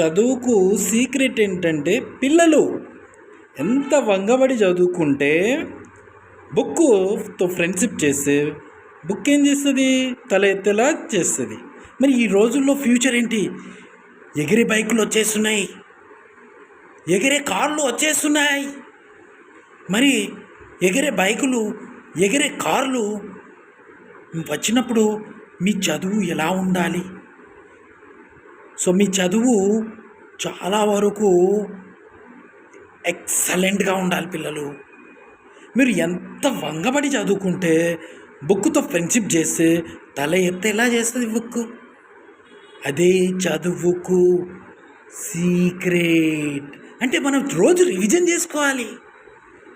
చదువుకు సీక్రెట్ ఏంటంటే పిల్లలు. ఎంత వంగబడి చదువుకుంటే బుక్తో ఫ్రెండ్షిప్ చేస్తే బుక్ ఏం చేస్తుంది? తల ఎత్తేలా చేస్తుంది. మరి ఈ రోజుల్లో ఫ్యూచర్ ఏంటి? ఎగిరే బైకులు వచ్చేస్తున్నాయి. ఎగిరే కార్లు వచ్చేస్తున్నాయి. మరి ఎగిరే బైకులు ఎగిరే కార్లు వచ్చినప్పుడు మీ చదువు ఎలా ఉండాలి? సో మీ చదువు చాలా వరకు ఎక్సలెంట్గా ఉండాలి పిల్లలు. మీరు ఎంత వంగబడి చదువుకుంటే బుక్తో ఫ్రెండ్షిప్ చేస్తే తల ఎత్తే ఎలా చేస్తుంది బుక్ అదే చదువుకు సీక్రెట్. అంటే మనం రోజు రివిజన్ చేసుకోవాలి.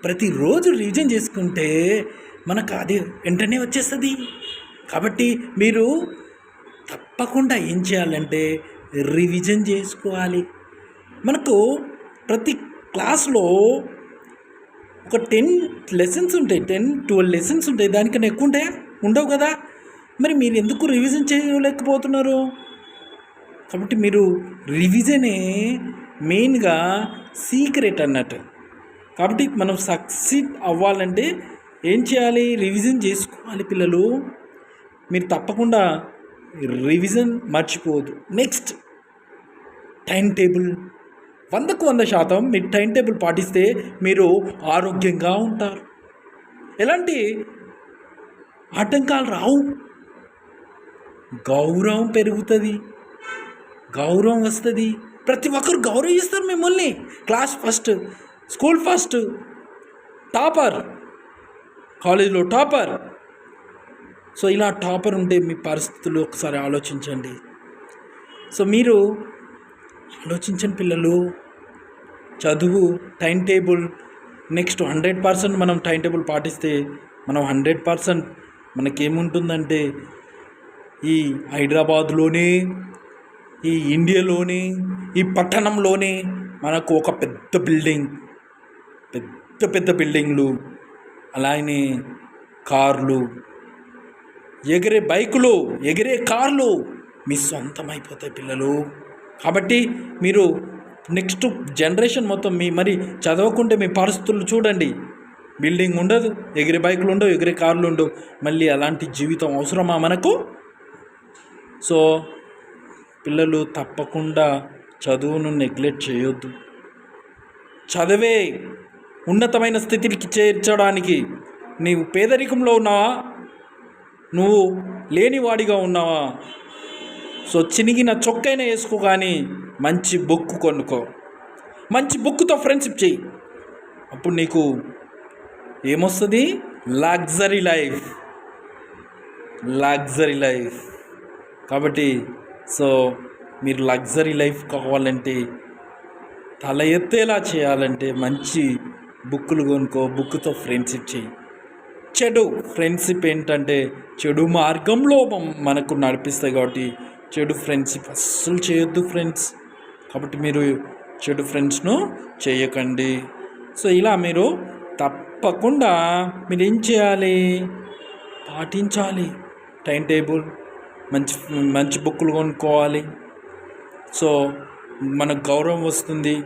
ప్రతిరోజు రివిజన్ చేసుకుంటే మనకు అది వెంటనే వచ్చేస్తుంది. కాబట్టి మీరు తప్పకుండా ఏం చేయాలంటే రివిజన్ చేసుకోవాలి. మనకు ప్రతి క్లాస్లో ఒక టెన్ లెసన్స్ ఉంటాయి. టెన్ ట్వెల్వ్ లెసన్స్ ఉంటాయి. దానికన్నా ఎక్కువ ఉంటాయా? ఉండవు కదా. మరి మీరు ఎందుకు రివిజన్ చేయలేకపోతున్నారు? కాబట్టి మీరు రివిజనే మెయిన్గా సీక్రెట్ అన్నట్టు. కాబట్టి మనం సక్సీడ్ అవ్వాలంటే ఏం చేయాలి? రివిజన్ చేసుకోవాలి పిల్లలు. మీరు తప్పకుండా రివిజన్ మర్చిపోవద్దు. Next time table. వందకు వంద శాతం మీరు టైం టేబుల్ పాటిస్తే మీరు ఆరోగ్యంగా ఉంటారు. ఎలాంటి ఆటంకాలు రావు. గౌరవం పెరుగుతుంది. గౌరవం వస్తుంది. ప్రతి ఒక్కరు గౌరవిస్తారు మిమ్మల్ని. Class first school first topper కాలేజీలో టాపర్. సో ఇలా టాపర్ ఉంటే మీ పరిస్థితులు ఒకసారి ఆలోచించండి. సో మీరు ఆలోచించండి పిల్లలు చదువు time table next hundred percent మనం టైం టేబుల్ పాటిస్తే మనం హండ్రెడ్ పర్సెంట్ మనకేముంటుందంటే ఈ హైదరాబాద్లోనే ఈ ఇండియాలోనే ఈ పట్టణంలోనే మనకు ఒక పెద్ద బిల్డింగ్ పెద్ద పెద్ద బిల్డింగ్లు అలానే కార్లు ఎగిరే బైకులు ఎగిరే కార్లు మీ సొంతం అయిపోతాయి పిల్లలు. కాబట్టి మీరు నెక్స్ట్ జనరేషన్ మొత్తం మీ మరి చదవకుంటే మీ పరిస్థితులు చూడండి. బిల్డింగ్ ఉండదు ఎగిరే బైకులు ఉండవు ఎగిరే కార్లు ఉండవు. మళ్ళీ అలాంటి జీవితం అవసరమా మనకు? సో పిల్లలు తప్పకుండా చదువును నెగ్లెక్ట్ చేయొద్దు. చదివే ఉన్నతమైన స్థితికి చేర్చడానికి నీవు పేదరికంలో ఉన్నావా? నువ్వు లేనివాడిగా ఉన్నావా? సో చినిగిన చొక్కైనా వేసుకో కానీ మంచి బుక్ కొనుక్కో. మంచి బుక్తో ఫ్రెండ్షిప్ చెయ్యి అప్పుడు నీకు ఏమొస్తుంది? లగ్జరీ లైఫ్ లగ్జరీ లైఫ్ కాబట్టి సో మీరు లగ్జరీ లైఫ్ కావాలంటే తల ఎత్తేలా చేయాలంటే మంచి బుక్కులు కొనుక్కో బుక్తో ఫ్రెండ్షిప్ చేయి. చెడు ఫ్రెండ్షిప్ ఏంటంటే చెడు మార్గంలో మనకు నడిపిస్తాయి కాబట్టి చెడు ఫ్రెండ్షిప్ అస్సలు చేయొద్దు ఫ్రెండ్స్ కాబట్టి మీరు చెడు ఫ్రెండ్స్ను చేయకండి. సో ఇలా మీరు తప్పకుండా మీరు ఏం చేయాలి? పాటించాలి. టైం టేబుల్ మంచి మంచి బుక్కులు కొనుక్కోవాలి. సో మనకు గౌరవం వస్తుంది.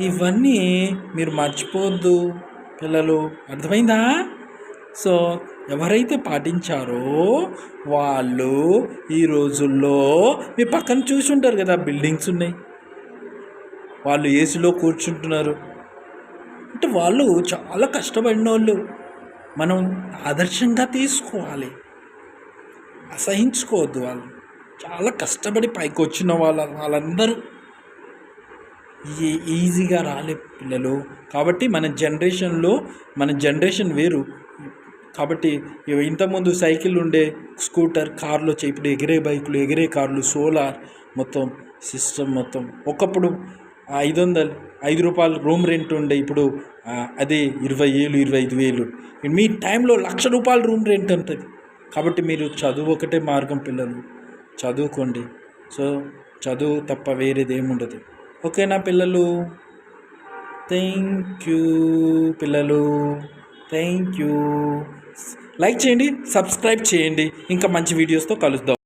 ఇవన్నీ మీరు మర్చిపోవద్దు పిల్లలు. అర్థమైందా? సో ఎవరైతే పాటించారో వాళ్ళు ఈ రోజుల్లో మీ పక్కన చూసి ఉంటారు కదా బిల్డింగ్స్ ఉన్నాయి. వాళ్ళు ఏసీలో కూర్చుంటున్నారు. అంటే వాళ్ళు చాలా కష్టపడిన వాళ్ళు మనం ఆదర్శంగా తీసుకోవాలి. అసహించుకోవద్దు వాళ్ళు చాలా కష్టపడి పైకి వచ్చిన వాళ్ళ వాళ్ళందరూ. ఈజీగా రాలే పిల్లలు. కాబట్టి మన జనరేషన్లో మన జనరేషన్ వేరు. కాబట్టి ఇంతకుముందు సైకిల్ ఉండే స్కూటర్ కార్లు వచ్చాయి ఇప్పుడు ఎగిరే బైకులు ఎగిరే కార్లు సోలార్ మొత్తం సిస్టమ్ మొత్తం ఒకప్పుడు ఐదు వందలు ఐదు రూపాయలు రూమ్ రెంట్ ఉండే ఇప్పుడు అదే ఇరవై ఏళ్ళు ఇరవై ఐదు వేలు. మీ టైంలో లక్ష రూపాయలు రూమ్ రెంట్ ఉంటుంది. కాబట్టి మీరు చదువు ఒకటే మార్గం పిల్లలు. చదువుకోండి. సో చదువు తప్ప వేరేది ఏముండదు ఓకేనా పిల్లలు? థ్యాంక్ యూ పిల్లలు. థ్యాంక్ యూ లైక్ చేయండి సబ్స్క్రైబ్ చేయండి. ఇంకా మంచి వీడియోస్తో కలుద్దాం.